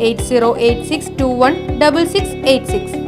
Eight zero eight six two one double six eight six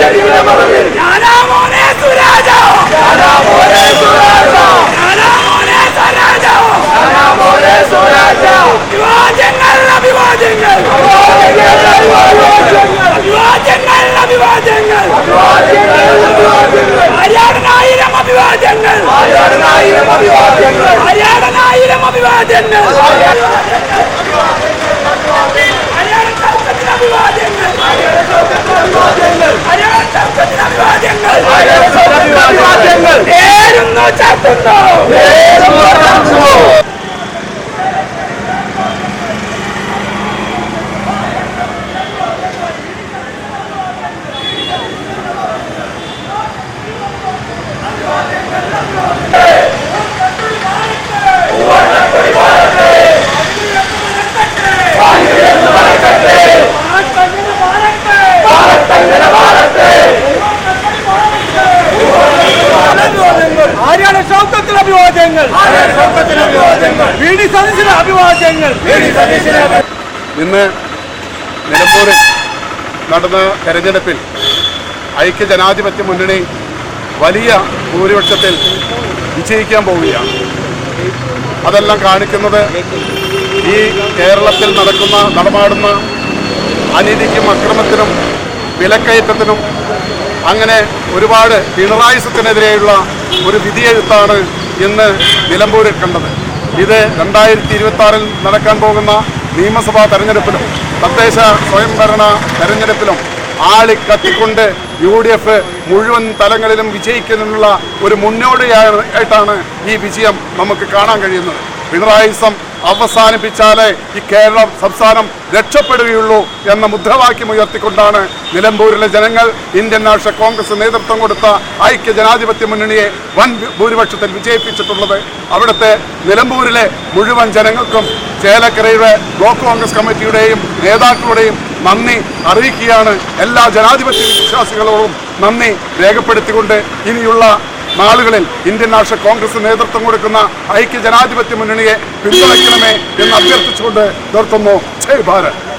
que vive la ചൗക്കത്തിന് അഭിവാദ്യങ്ങൾ നേരുന്നു ചാത്തുന്നു ആര്യാടൻ ഷൗക്കത്തിന് അഭിവാദ്യങ്ങൾ V D സതീശന് അഭിവാദ്യങ്ങൾ ഇന്ന് നിലമ്പൂരിൽ നടന്ന തെരഞ്ഞെടുപ്പിൽ ഐക്യ ജനാധിപത്യ മുന്നണി വലിയ ഭൂരിപക്ഷത്തിൽ വിജയിക്കാൻ പോവുകയാണ്. അതെല്ലാം കാണിക്കുന്നത് ഈ കേരളത്തിൽ നടക്കുന്ന നടപാടുന്ന അനീതിക്കും അക്രമത്തിനും വിലക്കയറ്റത്തിനും അങ്ങനെ ഒരുപാട് പിണറായിസത്തിനെതിരെയുള്ള ഒരു വിധിയെഴുത്താണ് ഇന്ന് നിലമ്പൂരിൽ കണ്ടത്. ഇത് രണ്ടായിരത്തി ഇരുപത്തി ആറിൽ നടക്കാൻ പോകുന്ന നിയമസഭാ തെരഞ്ഞെടുപ്പിലും തദ്ദേശ സ്വയംഭരണ തെരഞ്ഞെടുപ്പിലും ആളി കത്തിക്കൊണ്ട് യു ഡി എഫ് മുഴുവൻ തലങ്ങളിലും വിജയിക്കുന്നതിനുള്ള ഒരു മുന്നോടിയായിട്ടാണ് ഈ വിജയം നമുക്ക് കാണാൻ കഴിയുന്നത്. പിണറായിസം അവസാനിപ്പിച്ചാലേ ഈ കേരള സംസ്ഥാനം രക്ഷപ്പെടുകയുള്ളൂ എന്ന മുദ്രാവാക്യം ഉയർത്തിക്കൊണ്ടാണ് നിലമ്പൂരിലെ ജനങ്ങൾ ഇന്ത്യൻ നാഷണൽ കോൺഗ്രസ് നേതൃത്വം കൊടുത്ത ഐക്യ ജനാധിപത്യ മുന്നണിയെ വൻ ഭൂരിപക്ഷത്തിൽ വിജയിപ്പിച്ചിട്ടുള്ളത്. അവിടുത്തെ നിലമ്പൂരിലെ മുഴുവൻ ജനങ്ങൾക്കും ചേലക്കരയുടെ ബ്ലോക്ക് കോൺഗ്രസ് കമ്മിറ്റിയുടെയും നേതാക്കളുടെയും നന്ദി അറിയിക്കുകയാണ്. എല്ലാ ജനാധിപത്യ വിശ്വാസികളോടും നന്ദി രേഖപ്പെടുത്തിക്കൊണ്ട് ഇനിയുള്ള നാളുകളിൽ ഇന്ത്യൻ നാഷണൽ കോൺഗ്രസ് നേതൃത്വം കൊടുക്കുന്ന ഐക്യ ജനാധിപത്യ മുന്നണിയെ പിന്തുണയ്ക്കണമേ എന്ന് അഭ്യർത്ഥിച്ചുകൊണ്ട് നിർത്തുന്നു. ജയ് ഭാരത്.